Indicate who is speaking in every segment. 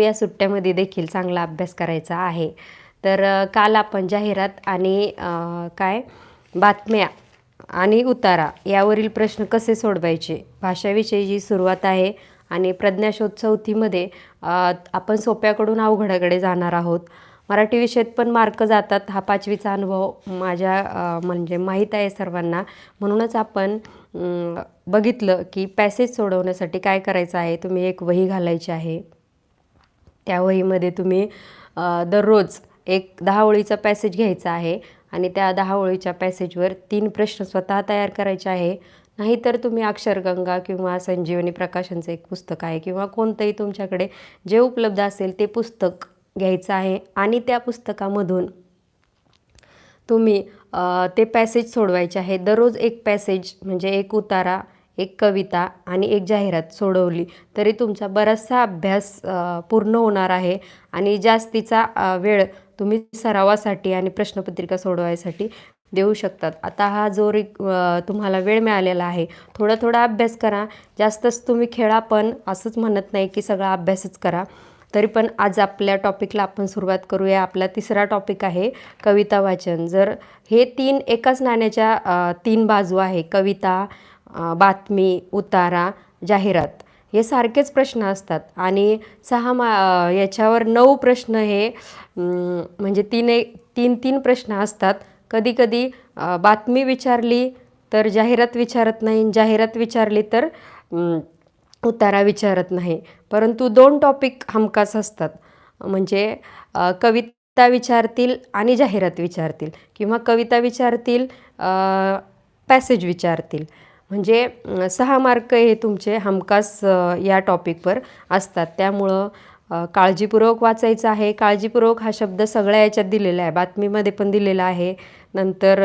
Speaker 1: या सुट्ट्यामध्ये देखील चांगला अभ्यास करायचा आहे. तर काल आपण जाहिरात आणि काय? बातम्या आणि उतारा यावरील प्रश्न कसे सोडवायचे? भाषाविषयी जी सुरुवात आहे आणि प्रज्ञाशोध चौथीमध्ये आपण सोप्याकडून अवघडाकडे जाणार आहोत. मराठी विषयात पण मार्क जातात. हा पाचवीचा अनुभव माझ्या म्हणजे माहीत आहे सर्वांना. म्हणूनच आपण बघितलं की पॅसेज सोडवण्यासाठी काय करायचं आहे? तुम्ही एक वही घालायची आहे. त्या वहीमध्ये तुम्ही दररोज एक दहा ओळीचा पॅसेज घ्यायचा आहे आणि त्या दहा ओळीच्या पॅसेजवर तीन प्रश्न स्वतः तयार करायचे आहे. नाहीतर तुम्ही अक्षरगंगा किंवा संजीवनी प्रकाशनचं एक पुस्तक आहे किंवा कोणतंही तुमच्याकडे जे उपलब्ध असेल ते पुस्तक घ्यायचं आहे आणि त्या पुस्तकामधून तुम्ही ते पॅसेज सोडवायचे आहे. दररोज एक पॅसेज म्हणजे एक उतारा एक कविता आणि एक जाहिरात सोडवली तरी तुमचा बराचसा अभ्यास पूर्ण होणार आहे आणि जास्तीचा वेळ तुम्ही सरावासाठी आणि प्रश्नपत्रिका सोडवायसाठी देऊ शकतात. आता हा जो रि तुम्हाला वेळ मिळालेला आहे थोडा थोडा अभ्यास करा. जास्तच तुम्ही खेळा पण असंच म्हणत नाही की सगळा अभ्यासच करा. तरी पण आज आपल्या टॉपिकला आपण सुरुवात करूया. आपला तिसरा टॉपिक आहे कविता वाचन. जर हे तीन एकाच नाण्याच्या तीन बाजू आहे कविता बातमी उतारा जाहिरात हे सारखेच प्रश्न असतात. आणि सहा मा याच्यावर नऊ प्रश्न हे म्हणजे तीन एक तीन तीन प्रश्न असतात. कधीकधी बातमी विचारली तर जाहिरात विचारत नाही जाहिरात विचारली तर उतारा विचारत नाही. परंतु दोन टॉपिक हमखास असतात. म्हणजे कविता विचारतील आणि जाहिरात विचारतील किंवा कविता विचारतील पॅसेज विचारतील. म्हणजे सहा मार्क हे तुमचे हमखास या टॉपिकवर असतात. त्यामुळं काळजीपूर्वक वाचायचं आहे. काळजीपूर्वक हा शब्द सगळ्या याच्यात दिलेला आहे. बातमीमध्ये पण दिलेला आहे. नंतर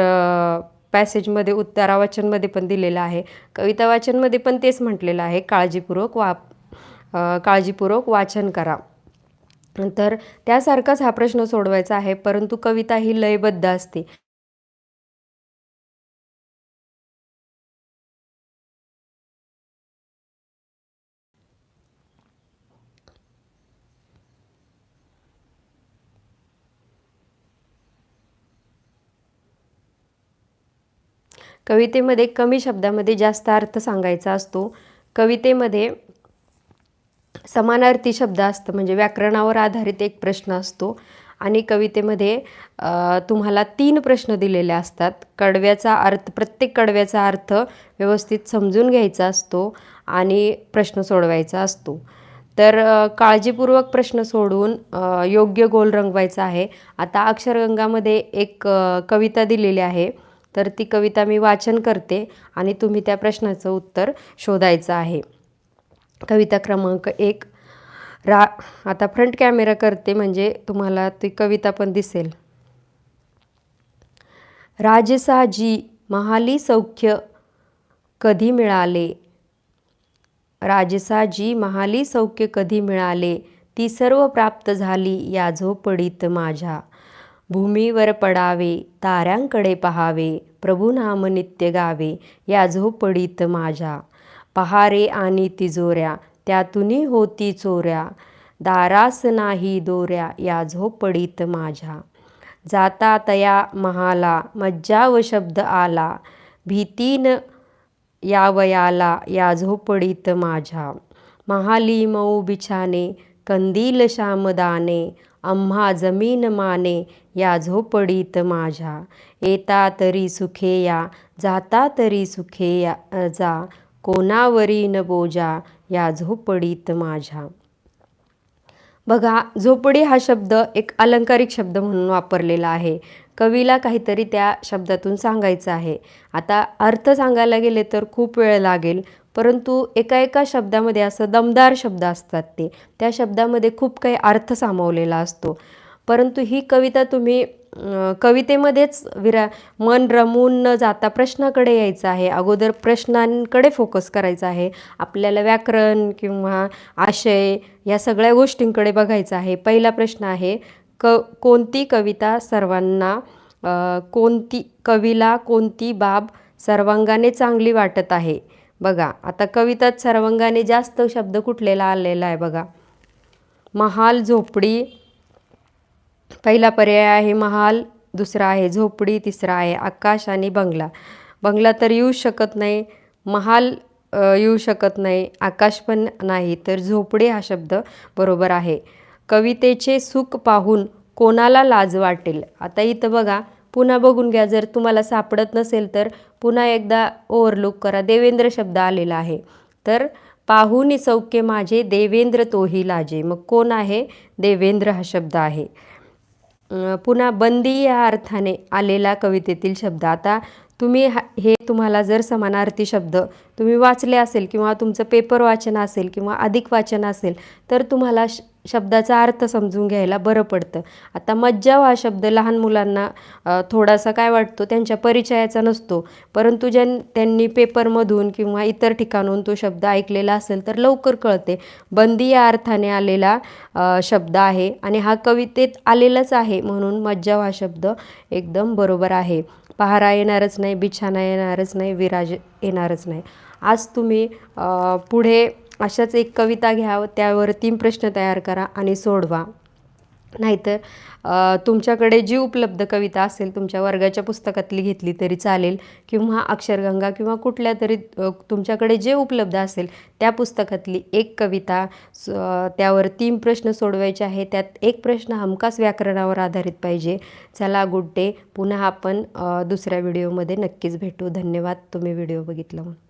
Speaker 1: पॅसेजमध्ये उत्तरा वाचनमध्ये पण दिलेलं आहे. कविता वाचनमध्ये पण तेच म्हटलेलं आहे. काळजीपूर्वक वा काळजीपूर्वक वाचन करा. तर त्यासारखाच हा प्रश्न सोडवायचा आहे. परंतु कविता ही लयबद्ध असते. कवितेमध्ये कमी शब्दामध्ये जास्त अर्थ सांगायचा असतो. कवितेमध्ये समानार्थी शब्द असतं म्हणजे व्याकरणावर आधारित एक प्रश्न असतो. आणि कवितेमध्ये तुम्हाला तीन प्रश्न दिलेले असतात. कडव्याचा अर्थ प्रत्येक कडव्याचा अर्थ व्यवस्थित समजून घ्यायचा असतो आणि प्रश्न सोडवायचा असतो. तर काळजीपूर्वक प्रश्न सोडून योग्य गोल रंगवायचा आहे. आता अक्षरगंगामध्ये एक कविता दिलेली आहे. तर ती कविता मी वाचन करते आणि तुम्ही त्या प्रश्नाचं उत्तर शोधायचं आहे. कविता क्रमांक एक. रा आता फ्रंट कॅमेरा करते म्हणजे तुम्हाला ती कविता पण दिसेल. राजसाजी महाली सौख्य कधी मिळाले? राजसाजी महाली सौख्य कधी मिळाले? ती सर्व प्राप्त झाली या झोपडीत माझ्या. भूमीवर पडावे ताऱ्यांकडे पहावे प्रभुनाम नित्य गावे या झोपडीत माझ्या. पहारे आणि तिजोऱ्या त्यातूनही होती चोऱ्या. दारास नाही दोऱ्या या झोपडीत माझ्या. जाता तया महाला मज्जाव शब्द आला. भीतीन यावयाला या झोपडीत माझ्या. महाली मऊ बिछाने कंदील श्यामदाने आम्हा जमीन माने या झोपडीत माझ्या. येता तरी सुखे या जाता तरी सुखे या जा. कोणावरी न बोजा या झोपडीत माझ्या. बघा झोपडी हा शब्द एक अलंकारिक शब्द म्हणून वापरलेला आहे. कवीला काहीतरी त्या शब्दातून सांगायचं आहे. आता अर्थ सांगायला गेले तर खूप वेळ लागेल. परंतु एका एका शब्दामध्ये असं दमदार शब्द असतात ते. त्या शब्दामध्ये खूप काही अर्थ सामावलेला असतो. परंतु ही कविता तुम्ही कवितेमध्येच विरा मन रमून न जाता प्रश्नाकडे यायचं आहे. अगोदर प्रश्नांकडे फोकस करायचा आहे. आपल्याला व्याकरण किंवा आशय या सगळ्या गोष्टींकडे बघायचं आहे. पहिला प्रश्न आहे क कोणती कविता सर्वांना कोणती कवीला कोणती बाब सर्वांगाने चांगली वाटत आहे? बघा आता कवितात सर्वांगाने जास्त शब्द कुठलेला आलेला आहे बघा. महाल झोपडी पहिला पर्याय आहे महाल दुसरा आहे झोपडी तिसरा आहे आकाश आणि बंगला. बंगला तर येऊ शकत नाही महाल येऊ शकत नाही आकाश पण नाही तर झोपडी हा शब्द बरोबर आहे. कवितेचे सुख पाहून कोणाला लाज वाटेल? आता इथं बघा पुन्हा बघून घ्या जर तुम्हाला सापडत नसेल तर पुन्हा एकदा ओव्हरलुक करा. देवेंद्र शब्द आलेला आहे. तर पाहून सौख्य माझे देवेंद्र तोही लाजे. मग कोण आहे? देवेंद्र हा शब्द आहे. पुन्हा बंदी या अर्थाने आलेला कवितेतील शब्द. आता तुम्ही हा हे तुम्हाला जर समानार्थी शब्द तुम्ही वाचले असेल किंवा तुमचं पेपर वाचन असेल किंवा अधिक वाचन असेल तर तुम्हाला श शब्दाचा अर्थ समजून घ्यायला बरं पडतं. आता मज्जाव हा शब्द लहान मुलांना थोडासा काय वाटतो त्यांच्या परिचयाचा नसतो. परंतु ज्यां त्यांनी पेपरमधून किंवा इतर ठिकाणून तो शब्द ऐकलेला असेल तर लवकर कळते. बंदी या अर्थाने आलेला शब्द आहे आणि हा कवितेत आलेलाच आहे म्हणून मज्जाव हा शब्द एकदम बरोबर आहे. पहारा येणारच नाही बिछाना येणारच नाही विराज येणारच नाही. आज तुम्ही पुढे अशाच एक कविता घ्या त्यावर तीन प्रश्न तयार करा आणि सोडवा. नाहीतर तुमच्याकडे जी उपलब्ध कविता असेल तुमच्या वर्गाच्या पुस्तकातली घेतली तरी चालेल किंवा अक्षरगंगा किंवा कुठल्या तरी तुमच्याकडे जे उपलब्ध असेल त्या पुस्तकातली एक कविता स- त्यावर तीन प्रश्न सोडवायचे आहे त्यात एक प्रश्न हमखास व्याकरणावर आधारित पाहिजे. चला गुड डे पुन्हा आपण दुसऱ्या व्हिडिओमध्ये नक्कीच भेटू. धन्यवाद. तुम्ही व्हिडिओ बघितला म्हणून.